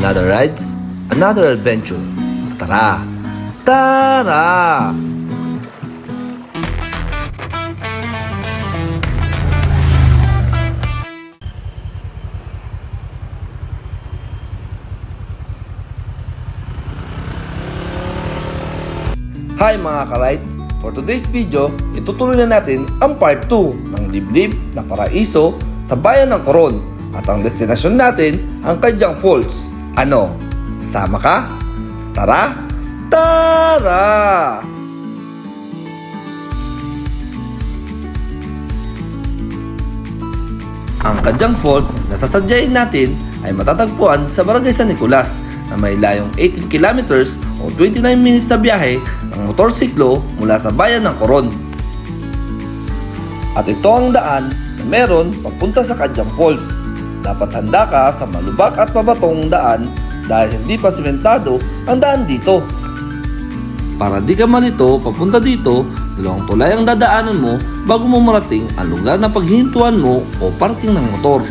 another rides, another adventure. Tara! Tara! Hi mga ka-rides! For today's video, itutuloy na natin ang part 2 ng liblib na paraiso sa bayan ng Coron at ang destinasyon natin ang Kadyang Falls. Ano? Sama ka? Tara! Tara! Ang Kadyang Falls na sasadyain natin ay matatagpuan sa Barangay San Nicolas na may layong 18 kilometers o 29 minutes sa biyahe ng motorsiklo mula sa bayan ng Coron. At ito ang daan na meron papunta sa Kadyang Falls. Dapat handa ka sa malubak at mabatong daan dahil hindi pa simentado ang daan dito. Para di ka malito papunta dito, dalawang tulay ang dadaanan mo bago mo marating ang lugar na paghihintuan mo o parking ng motor.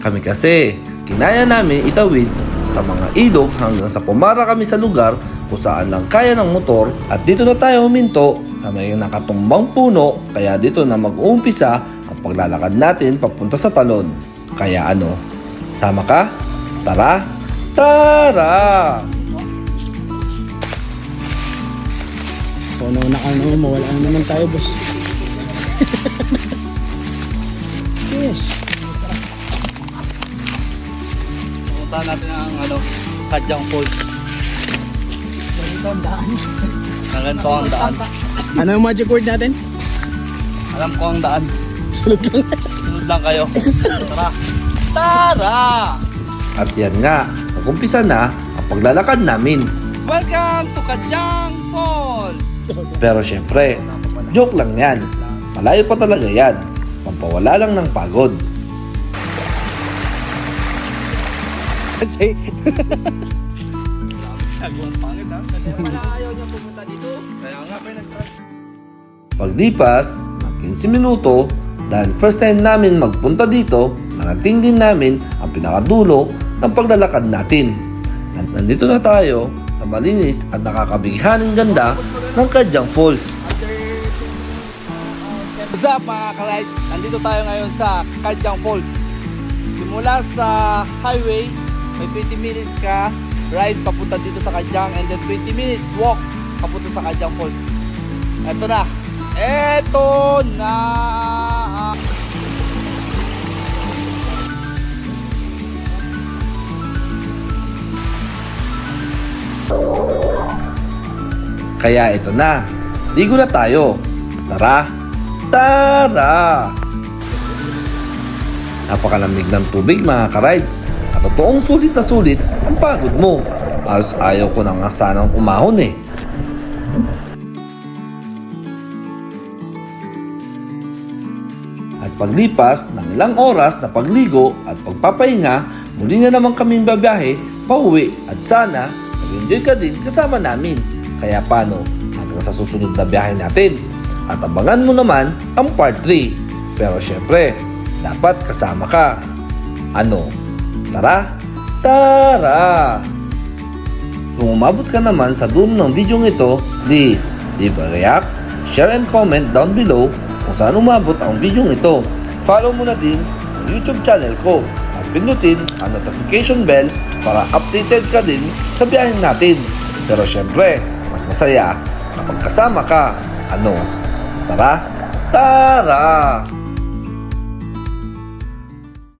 Kami kasi, kinaya namin itawid sa mga ilog hanggang sa pumara kami sa lugar kung saan lang kaya ng motor at dito na tayo huminto sa may nakatumbang puno kaya dito na mag-uumpisa ang paglalakad natin papunta sa talon. Kaya ano, sama ka? Tara! Tara! So, nauna ka naman, mawala na naman tayo, boss. yes. Puntahan natin ang ano, Kadyang Falls. Ganito ang daan. Ano yung magic word natin? Alam ko ang daan. Sulod lang. Sunod lang kayo. Tara! Tara! At yan nga, nagumpisa na ang paglalakad namin. Welcome to Kadyang Falls! Pero syempre, joke lang yan. Malayo pa talaga yan. Pampawala lang ng pagod. Kasi, Gagawang pangit ha. Wala ayaw niya pumunta dito. Kaya nga pa nag-try. Pagdipas ng 15 minuto, dahil first time namin magpunta dito, narating din namin ang pinakadulo ng paglalakad natin. Nan- Nandito na tayo sa malinis at nakakabighaning ganda ng Kadyang Falls. What's up mga ka-ride? Nandito tayo ngayon sa Kadyang Falls. Simula sa highway, may 20 minutes ka ride papunta dito sa Kadyang and then 20 minutes walk papunta sa Kadyang Falls. Eto na. Eto na. Kaya ito na, ligo na tayo. Tara! Tara! Napakalamig ng tubig mga ka-rides. At totoong sulit na sulit ang pagod mo. Halos ayaw ko na nga sanang umahon eh. At paglipas ng ilang oras na pagligo at pagpapahinga, muli na naman kaming babiyahe pauwi at sana mag-enjoy ka din kasama namin. Kaya paano hanggang sa susunod na biyahe natin. At abangan mo naman ang part 3. Pero syempre, dapat kasama ka. Ano? Tara? Tara! Kung umabot ka naman sa dulo ng video ito, please leave a react, share and comment down below kung saan umabot ang video ito. Follow mo na din ang YouTube channel ko pindutin ang notification bell para updated ka din sa biyahe natin. Pero syempre, mas masaya kapag kasama ka. Ano? Tara? Tara!